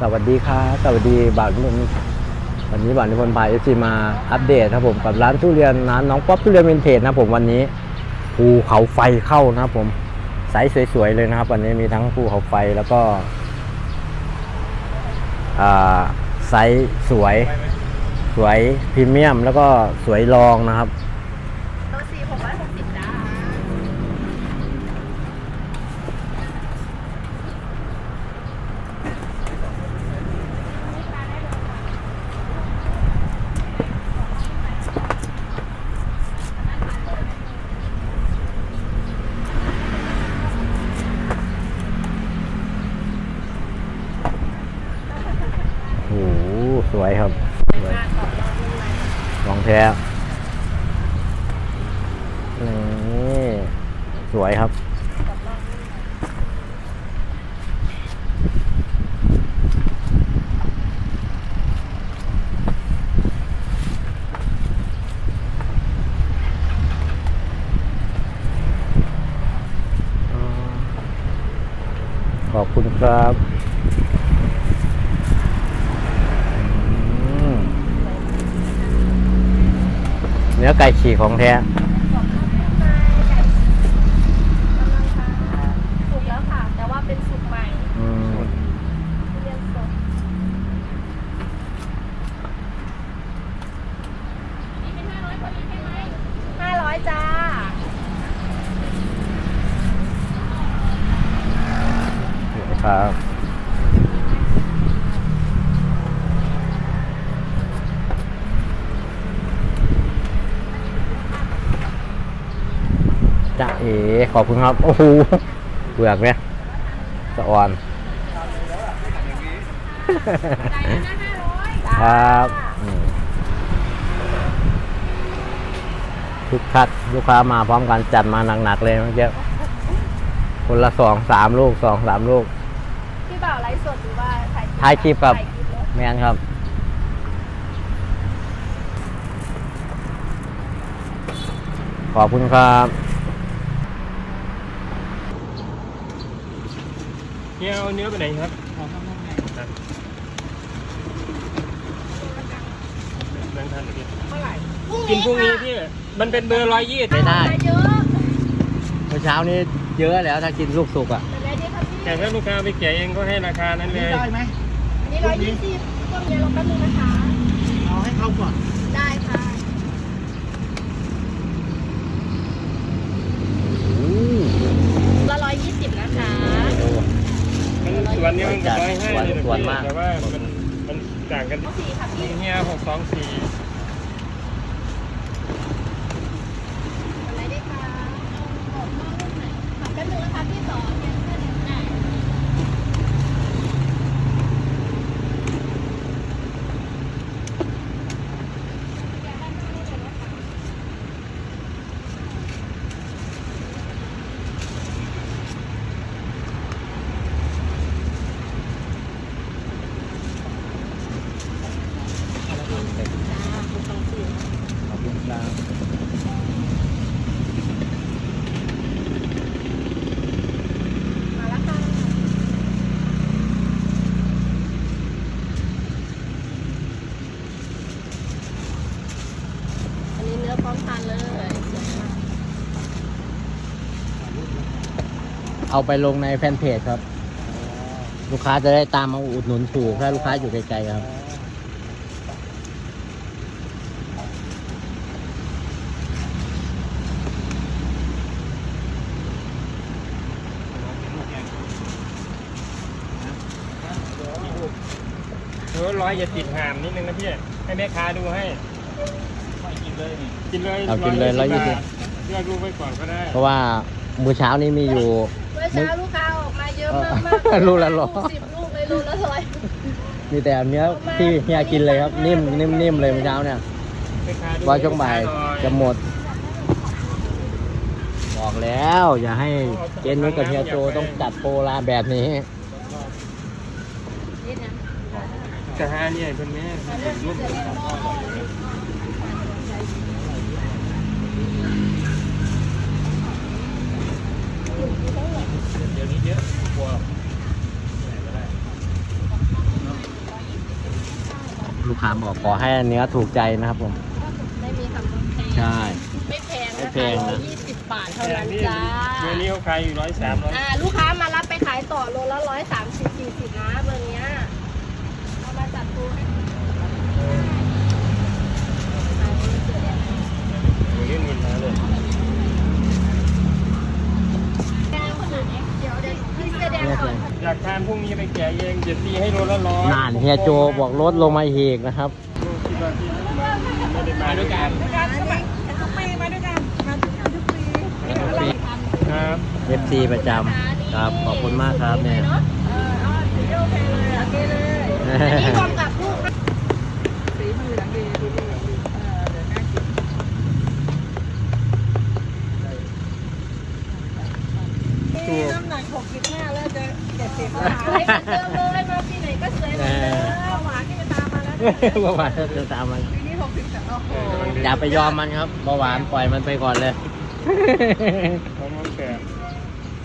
สวัสดีครับสวัสดีบ่าวนิพนธ์วันนี้บ่าวนิพนธ์พาเอฟซีมาอัปเดตนะครับผมกับร้านทุเรียนร้านน้องป๊อปทุเรียนวินเทจนะผมวันนี้ภูเขาไฟเข้านะครับผมไซส์สวยๆเลยนะครับ วันนี้มีทั้งภูเขาไฟแล้วก็ไซส์สวย สวยพรีเมียม แล้วก็สวยรองนะครับ เบอร์สี่หกร้อยหกสิบจ้า โอ้โหส วยครับสวยมากก่อนรอดูเลยของแท้นี่สวยครับ ขอบคุณครับ เนื้อไก่ฉีกของแท้ กำลังค่ะสุกแล้วค่ะ แต่ว่าเป็นสุกใหม่ อืม ทุเรียนสดนี่เป็นห้าร้อยพอดีใช่ไหมห้าร้อยจ้า ครับจ้าเอ๋ ขอบคุณครับ โอ้โหเบือกเนี่ยสะอ่อนได้นะห้าร้อยครับอืมคึกคักลูกค้ามาพร้อมกันจัดมาหนักๆเลยเมื่อกี้คนละสองสามลูกสองสามลูกพี่บ่าวไลฟ์สดหรือว่าถ่ายถ่ายคลิปครับถ่ายคลิปเหรอแมนครับขอบคุณครับ เฮียเอาเนื้อไปไหนครับครับแบงค์พันธุ์เหรอพี่เท่าไหร่กินพรุ่งนี้พี่ มันเป็นเบอร์ร้อยยี่ไม่ได้เยอะเมื่อเช้านี้เยอะแล้วถ้ากินลูกสุกอะแต่แล้วดีครับพี่แต่ถ้าลูกค้าไปแกะเองก็ให้ราคานั้นเลยอันนี้ร้อยยี่สิบต้นเดียวลงแป๊บนึงนะคะ เอาให้เขาก่อน ได้ค่ะละร้อยยี่สิบนะคะ มันส่วนนี้มันร้อยห้า ส่ วนเลยนะส่วนพี่มาก แต่ว่ามันมันต่างกันสี่ค่ะพี่เฮียหกสองสี่ อะไรได้คะขอบมากลูกไหนขอบแป๊บนึงนะคะพี่สอนเนี่ยเพื่อนเนี่ยได้ ขอบคุณครับ มาแล้วค่ะอันนี้เนื้อพร้อมทานเลยสวยมาก เอาไปลงในแฟนเพจครับ ลูกค้าจะได้ตามมาอุดหนุนถูกถ้าลูกค้าอยู่ไกลๆครับ เออร้อยอย่าติดหามนิดนึงนะพี่ ให้แม่ค้าดูให้ไม่กินเลยนี่กินเลยเอากินเลย120 บาทเลือกลูกไว้ก่อนก็ได้ เพราะว่ามื้อเช้านี้มีอยู่ เมื่อเช้าลูกค้าออกมาเยอะมากมากเออลูกละร้อยสิบลูกเลยลูกละร้อยมีแต่เนื้อที่เฮียกินเลยครับ นิ่มนิ่มนิ่มเลยเมื่อเช้าเนี่ยแม่ค้ดูว่าช่วงบ่ายให้ลูกค้หน่อยจะหมด บอกแล้ว อย่าให้เจนนุ้ยกับเฮียโจต้องจัดโปรลาแบบนี้นี่นะกระหาเนี่ยเป็นแม่เป็นลูกเดี๋ยวนี้เยอะกลัว เนาะ ลูกค้าบอกขอให้เนื้อถูกใจนะครับผม ไม่มีคำว่าแพงใช่ ไม่แพงไม่นะแพคะงร้อนะยยี่สิบบาทเท่านั้นจ้าตัวนี้เขาขายอยู่ร้อยสามร้อย อ่าลูกค้ามารับไปขายต่อโลละร้อยสามสิบสี่สิบนะเบอร์เนี้ยเอามาจัดตัวให้ ตัวนี้มีมาเลย แก้วขนาดนี้เดี๋ยวเดี๋ยวพี่เสื้อแดงก่อน อยากทานพรุ่งนี้ไป แกะเองจะตีให้โลละร้อยนานเฮียโจบอกลดลงมาอีกนะครับคิดว่าที่ไม่ได้มาด้วยกันครับ FC ประจำครับขอบคุณมากครับเนี่ยเออเอาสีโอเคเลยโอเคเลยอันนี้รวมกับลูกตัวน้ำหนัก65แล้วจะ70แล้วสวยเหมือนเดิม เลยมาปีไหนก็สวยเหมือนเดิมหวานที่จะตามมาแล้วเนี่ยเบาหวานจะตามมันปีนี้60แต่โอ้โหอย่าไปยอมมันครับเบาหวานปล่อยมันไปก่อนเลยเขาน้องแกะ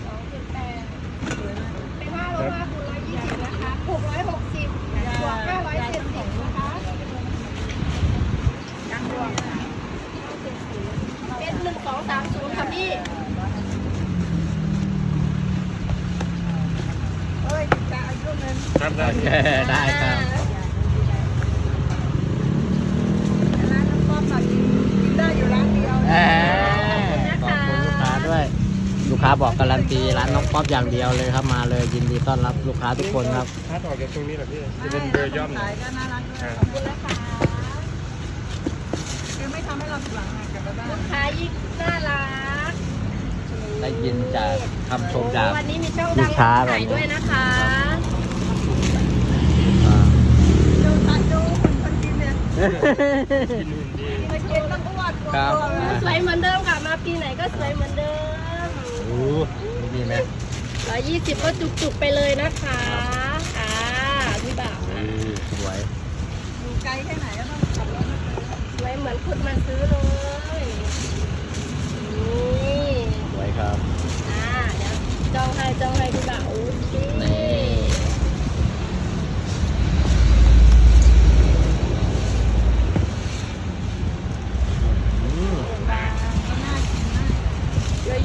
สองสิบแปดไปว่าเราว่าคุณร้อยยี่สิบนะคะหกร้อยหกสิบบวกห้าร้อยเจ็ดสิบนะคะยังบวกเป็นหนึ่งสองสามศูนย์ค่ะพี่ ครับได้โอเคได้ครับร้านน้ำป้อมแบบนี้กินได้อยู่ร้านเดียวเอ้ยขอบคุณลูกค้าด้วย ลูกค้าบอกการันตีร้านน้องป๊อปอย่างเดียวเลยครับมาเลยยินดีต้อนรับลูกค้าทุกคนครับ ถ้าออกจากตรงนี้แหละพี่จะเป็นเบอร์ย่อมหน่อย ก็น่ารักด้วยอ่าขอบคุณนะคะคือไม่ทำให้เราผิดหวังอะกลับไปบ้าน ลูกค้ายิ่งน่ารักได้ยินจากคำชมจาก วันนี้มีช่องลูดังกค้าขายด้วยนะคะ อ่า ดูตาดูคนคน กินเนี่ยกินหุ่นดีมากินแล้วก็วาดกลัวครับกลัวเลยสวยเหมือนเดิมค่ะ มาปีไหนก็สวยเหมือนเดิมโอ้ดีไหมร้อยยี่สิบก็จุกๆไปเลยนะคะอ่าพี่บ่าวอือสวยอยู่ไกลแค่ไหนก็ต้องขับรถมาเจอสวยเหมือนคุณมาซื้อเลย นี่ สวยครับ อ่าเดี๋ยวจองให้จองให้พี่บ่าวโอเค นี่ อืม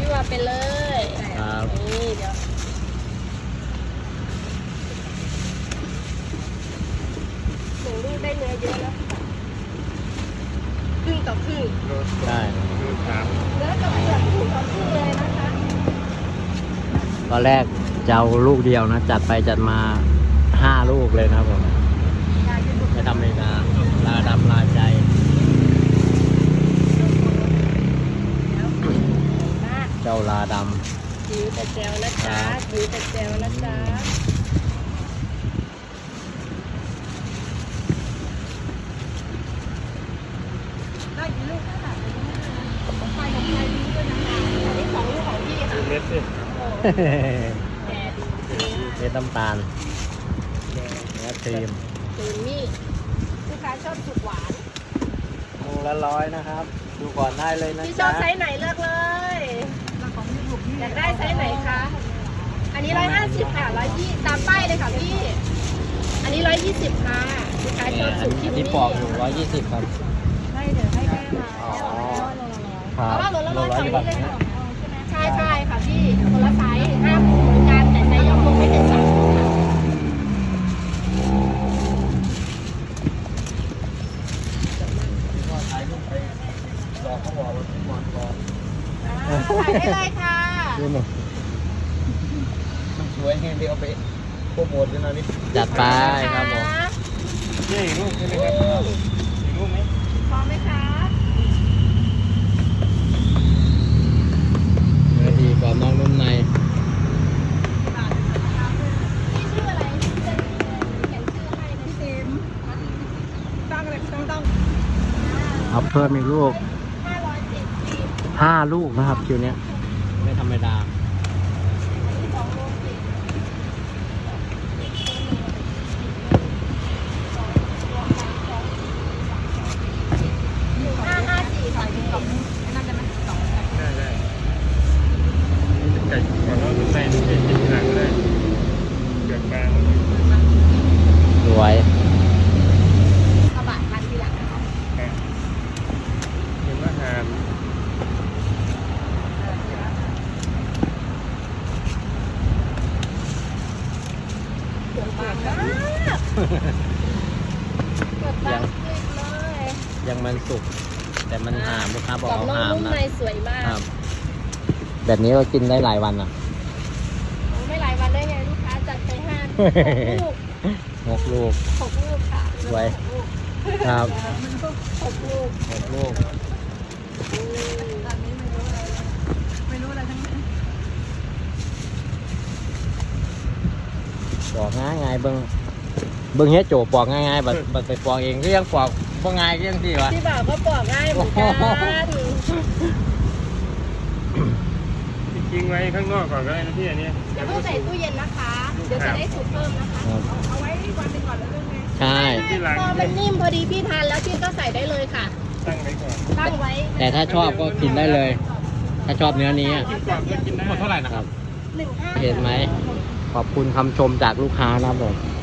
ยั่วๆไปเลย ครับ นี่เดี๋ยวห นึ่งลูกได้เนื้อเยอะแล้วครึ่งต่อครึ่งโลสได้โลสามเนื้อกับเปลือกครึ่งต่อครึ่งเลยนะคะตอนแรกจะเอาลูกเดียวนะ จัดไปจัดมาห้าลูกเลยนะครับผมไม่ทำเองนะลาดำลาใจมาเจ้าลาดจิ๋วแต่แจวนะจ๊ะครับจิ๋วแต่แจวนะจ๊ะ ได้กี่ลูกนั่นแหละ ของใครของใครดีด้วยนะคะอันนี้ของลูกของพี่ค่ะ ดูเม็ดสิโอ้ำแกดีเม็ดน้ำตาลเนื้อครีมคือมี่ลูกค้าชอบสุกหวานลูกละร้อยนะครับ ดูก่อนได้เลยนะพี่ชอจ๊ะบไซส์ไหนเลือกเลยแล้วของที่ถูกนี่อยากได้ไซส์ไหนคะอันนี้ร้อยห้าสิบค่ะร้อยยี่ตามป้ายเลยค่ะพี่ อันนี้ร้อยยี่สิบค่ะลูกค้าชอบสุกคิมมี่ที่ปอกอยู่ร้อยยี่สิบครับให้เดี๋ยวให้แม่มาอ๋อแม่บอกให้ร้อยโลละร้อยครับเพราะว่าโลละร้อยฝั่งกว่านี้เลยนะค่ะใช่ใช่ ค่ะพี่คนละไซส์ห้ามเหมือนกันแต่ไซส์ยังคงไม่เป็นสามค่ะอ่าถ่ายได้เลยค่ะดูหน่อยสวยแห้งเดียวไปโปรโมทด้วยนะนี่จัดไปครับผม นี่อีกลูกใช่ไหมครับอีกลูกไหมพร้อมไหมคะ เนื้อดีก รอบนอกนุ่มในพี่ชื่ออะไรจะเขียนชื่อให้นะเต็มตั้งเลยตั้งตั้งเอาเพิ่มอีกลูกห้าร้อยเจ็ดสิบห้าลูกนะครับคิวเนี้ยไม่ธรรมดา สองโลสิบห้าห้าสี่ค่ะพี่ นั่นจะมันสอง ได้ได้ไก่ขอโทษทุกในทุกที่กินหนังเลยเกือบกลาง สวย สวย มากเปิดบางคลิปเลยยังมันสุก แต่มันหามลูกค้าบอกกรอบเอานอกหามนุ่มนะในสวยมากครับแบบนี้ก็กินได้หลายวันอะโอ้ไม่หลายวันได้ไงลูกค้าจัดไปห้าหกลูกหกลูกหกลูกค่ะสวยครับหกลูกหกลูก ตอนนี้ไม่รู้อะไรเลยไม่รู้อะไรทั้งนั้น ปอกง่ายง่ายๆ เบิ้งเบิ้งเฮ็ดโจปอกง่ายง่ายๆบัดบัดไปปอกเองก็ยังปอกบ่ง่ายก็ยังที่วะ พี่บ่าวก็ปอกง่ายเหมือนกันจริงๆไว้ข้างนอกก่อนก็ได้นะพี่อันนี้อย่าเพิ่งใส่ตู้เย็นนะคะ เดี๋ยวจะได้สูตรเพิ่มนะคะครับ เอาไว้วันหนึ่งก่อนแล้วเรื่องไงใช่ ที่หลังพอมันนิ่มพอดีพี่ทานแล้วพี่ก็ใส่ได้เลยค่ะ ตั้งไว้ก่อนตั้งไว้แต่ถ้าชอบก็กินได้เลย ถ้าชอบเนื้อนี้อะ กินก่อนก็กินได้หมดเท่าไหร่นะครับหนึ่งห้าเห็นไหม ขอบคุณคำชมจากลูกค้านะครับผม